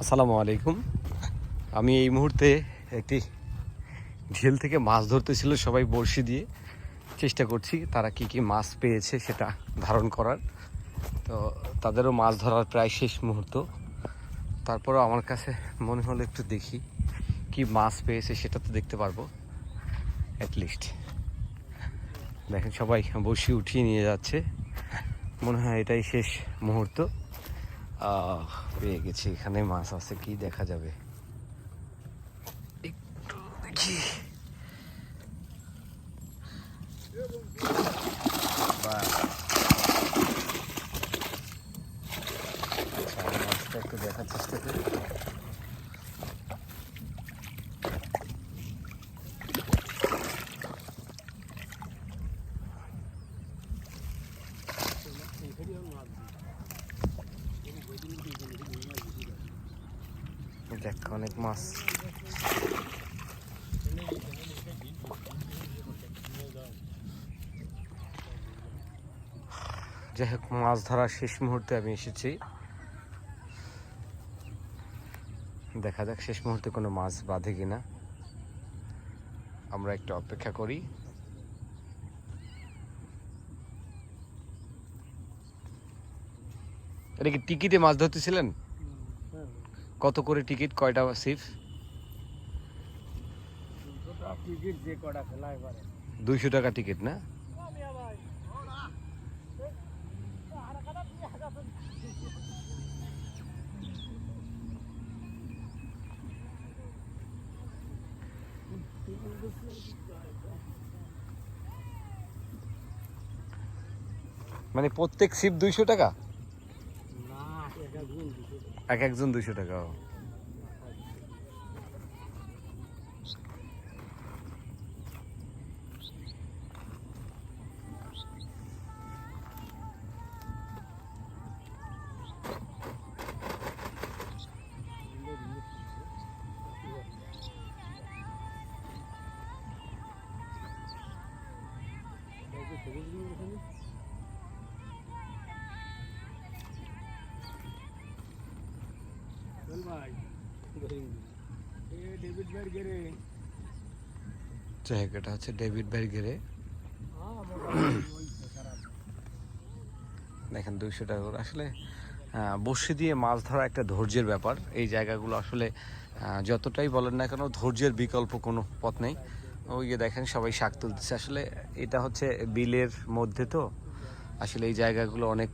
আসসালামু আলাইকুম। আমি এই মুহূর্তে একটি ঝিল থেকে মাছ ধরতেছিল সবাই বড়শি দিয়ে। চেষ্টা করছি তারা কি কি মাছ পেয়েছে সেটা ধারণ করার। তো তাদেরও মাছ ধরার প্রায় শেষ মুহূর্ত। তারপরেও আমার কাছে মনে হলো একটু দেখি কি মাছ পেয়েছে সেটা তো দেখতে পারব। অ্যাটলিস্ট দেখেন সবাই বসি উঠিয়ে নিয়ে যাচ্ছে। মনে হয় এটাই শেষ মুহূর্ত। পেয়ে গেছি এখানে মাছ আছে কি দেখা যাবে? একটু দেখি। একটু দেখার চেষ্টা করি। দেখ, অনেক মাছ। যাই হোক, মাছ ধরার শেষ মুহূর্তে আমি এসেছি। দেখা যাক শেষ মুহূর্তে কোনো মাছ বাঁধে কিনা। আমরা একটু অপেক্ষা করি। এটা কি টিকিটে মাছ ধরতেছিলেন? কত করে টিকিট? কয়টা সিফ? দুইশো টাকা টিকিট না? মানে প্রত্যেক সিপ দুইশো টাকা? এক একজন দুইশো টাকা জায়গাটা হচ্ছে ডেভিড খারাপ দেখেন দুইশো টাকা করে। আসলে বড়শি দিয়ে মাছ ধরা একটা ধৈর্যের ব্যাপার। এই জায়গাগুলো আসলে যতটাই বলেন না কেন, ধৈর্যের বিকল্প কোনো পথ নেই। ওই যে দেখেন, সবাই শাক তুলতেছে। আসলে এটা হচ্ছে বিলের মধ্যে তো। আসলে এই জায়গাগুলো অনেক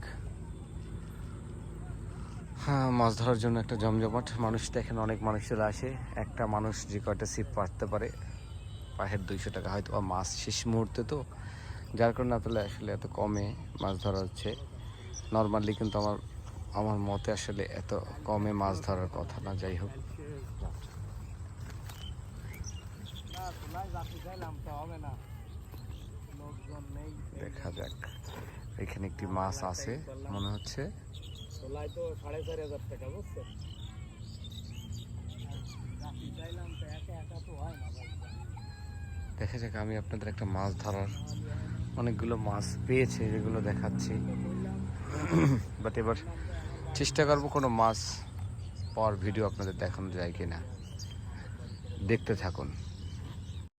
হ্যাঁ মাছ ধরার জন্য একটা জমজমাট। মানুষ দেখেন অনেক মানুষেরা আসে। একটা মানুষ যে কয়টা সিপ পারতে পারে পাহের দুইশো টাকা। হয়তো বা মাছ শেষ মুহূর্তে তো, যার কারণে আসলে আসলে এত কমে মাছ ধরা হচ্ছে। নর্মালি কিন্তু আমার আমার মতে আসলে এত কমে মাছ ধরার কথা না, যাই হোক। তো দেখা যাক। এখানে একটি মাছ আছে, মনে হচ্ছে। তো সাড়ে হাজার টাকা, বুঝছ? যাতে চাইলাম তো একা একা তো না ভাই দেখা যাক, আমি আপনাদের একটা মাছ ধরার অনেকগুলো মাছ পেয়েছে, যেগুলো দেখাচ্ছি। বাট এবার চেষ্টা করব কোনো মাছ পাওয়ার ভিডিও আপনাদের দেখানো যায় কিনা। দেখতে থাকুন।